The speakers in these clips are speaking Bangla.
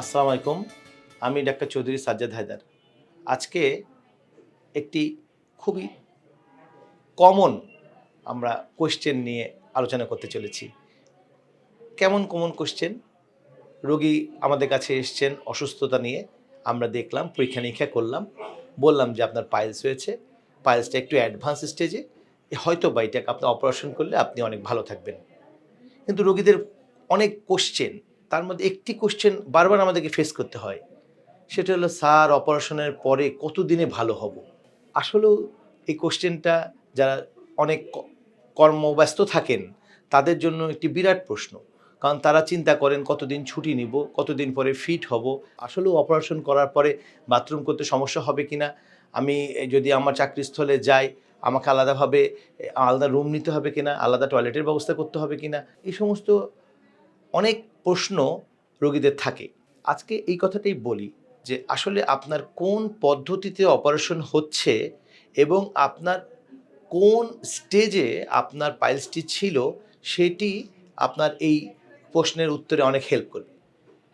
আসসালামু আলাইকুম। আমি ডাক্তার চৌধুরী সাজ্জাদ হায়দার। আজকে একটি খুবই কমন আমরা কোশ্চেন নিয়ে আলোচনা করতে চলেছি। কেমন কমন কোশ্চেন রোগী আমাদের কাছে এসছেন অসুস্থতা নিয়ে। আমরা দেখলাম, পরীক্ষা নিরীক্ষা করলাম। বললাম যে আপনার পাইলস হয়েছে পাইলসটা একটু অ্যাডভান্স স্টেজে হয়তো বা এটাকে আপনি অপারেশন করলে আপনি অনেক ভালো থাকবেন। কিন্তু রোগীদের অনেক কোশ্চেন তার মধ্যে একটি কোশ্চেন বারবার আমাদেরকে ফেস করতে হয়। সেটা হলো, স্যার, অপারেশনের পরে কতদিনে ভালো হব? আসলেও এই কোশ্চেনটা যারা অনেক কর্মব্যস্ত থাকেন, তাদের জন্য একটি বিরাট প্রশ্ন। কারণ তারা চিন্তা করেন, কতদিন ছুটি নিব? কতদিন পরে ফিট হব? আসলেও অপারেশন করার পরে বাথরুম করতে সমস্যা হবে কিনা? আমি যদি আমার চাকরিস্থলে যাই, আমাকে আলাদাভাবে, আলাদা রুম নিতে হবে কিনা? আলাদা টয়লেটের ব্যবস্থা করতে হবে কিনা? এই সমস্ত অনেক প্রশ্ন রোগীদের থাকে। আজকে এই কথাটাই বলি যে আসলে আপনার কোন পদ্ধতিতে অপারেশন হচ্ছে এবং আপনার কোন স্টেজে আপনার পাইলসটি ছিল সেটি আপনার এই প্রশ্নের উত্তরে অনেক হেল্প করবে।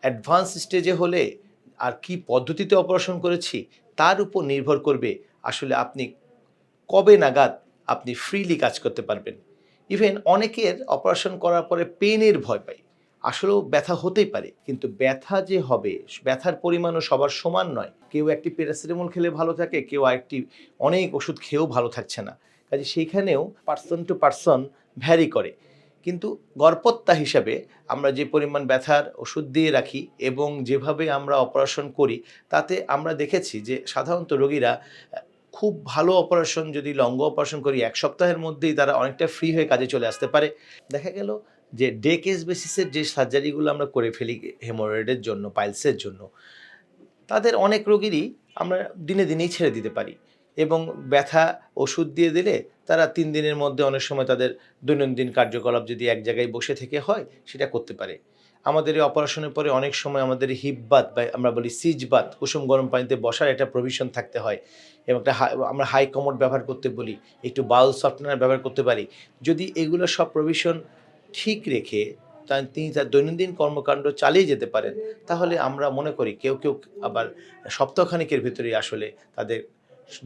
অ্যাডভান্স স্টেজে হলে আর কি পদ্ধতিতে অপারেশন করেছি তার উপর নির্ভর করবে আসলে আপনি কবে নাগাদ আপনি ফ্রিলি কাজ করতে পারবেন। ইভেন অনেকের অপারেশন করার পরে পেনের ভয় পায়। আসলেও ব্যথা হতেই পারে, কিন্তু ব্যথা যে হবে, ব্যথার পরিমাণও সবার সমান নয়। কেউ একটি প্যারাসিটামল খেলে ভালো থাকে, কেউ আরেকটি অনেক ওষুধ খেয়েও ভালো থাকছে না। কাজে সেইখানেও পার্সন টু পার্সন ভ্যারি করে। কিন্তু গড়পত্তা হিসাবে আমরা যে পরিমাণ ব্যথার ওষুধ দিয়ে রাখি এবং যেভাবে আমরা অপারেশন করি, তাতে আমরা দেখেছি যে সাধারণত রোগীরা, খুব ভালো অপারেশন যদি লঙ্গ অপারেশন করি, এক সপ্তাহের মধ্যেই তারা অনেকটা ফ্রি হয়ে কাজে চলে আসতে পারে। দেখা গেল যে ডে কেস বেসিসের যে সার্জারিগুলো আমরা করে ফেলি হেমোরয়েডের জন্য পাইলসের জন্য, তাদের অনেক রোগীরই আমরা দিনে দিনেই ছেড়ে দিতে পারি এবং ব্যথা ওষুধ দিয়ে দিলে তারা তিন দিনের মধ্যে অনেক সময় তাদের দৈনন্দিন কার্যকলাপ যদি এক জায়গায় বসে থেকে হয়, সেটা করতে পারে। আমাদের এই অপারেশনের পরে অনেক সময় আমাদের হিপ বাত বা আমরা বলি সিজ বাত কুসুম গরম পানিতে বসার একটা প্রভিশন থাকতে হয় এবং একটা আমরা হাই কমোড ব্যবহার করতে বলি, একটু বাউল সফটওয়্যার ব্যবহার করতে পারি। যদি এগুলো সব প্রভিশন ঠিক রেখে তিনি তার দৈনন্দিন কর্মকাণ্ড চালিয়ে যেতে পারেন, তাহলে আমরা মনে করি কেউ কেউ আবার সপ্তাহখানিকের ভিতরে আসলে তাদের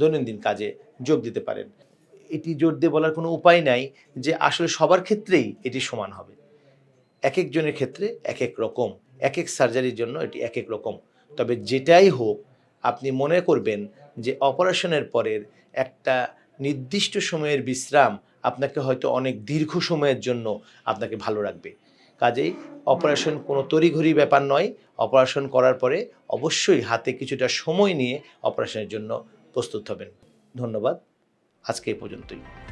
দৈনন্দিন কাজে যোগ দিতে পারেন। এটি জোর দিয়ে বলার কোনো উপায় নাই যে আসলে সবার ক্ষেত্রেই এটি সমান হবে। এক একজনের ক্ষেত্রে এক এক রকম এক এক সার্জারির জন্য এটি এক এক রকম। তবে যেটাই হোক, আপনি মনে করবেন যে অপারেশনের পরের একটা নির্দিষ্ট সময়ের বিশ্রাম আপনাকে হয়তো অনেক দীর্ঘ সময়ের জন্য আপনাকে ভালো রাখবে। কাজেই অপারেশন কোনো তড়িঘড়ি ব্যাপার নয়। অপারেশন করার পরে অবশ্যই হাতে কিছুটা সময় নিয়ে অপারেশনের জন্য প্রস্তুত হবেন। ধন্যবাদ। আজকে এই পর্যন্তই।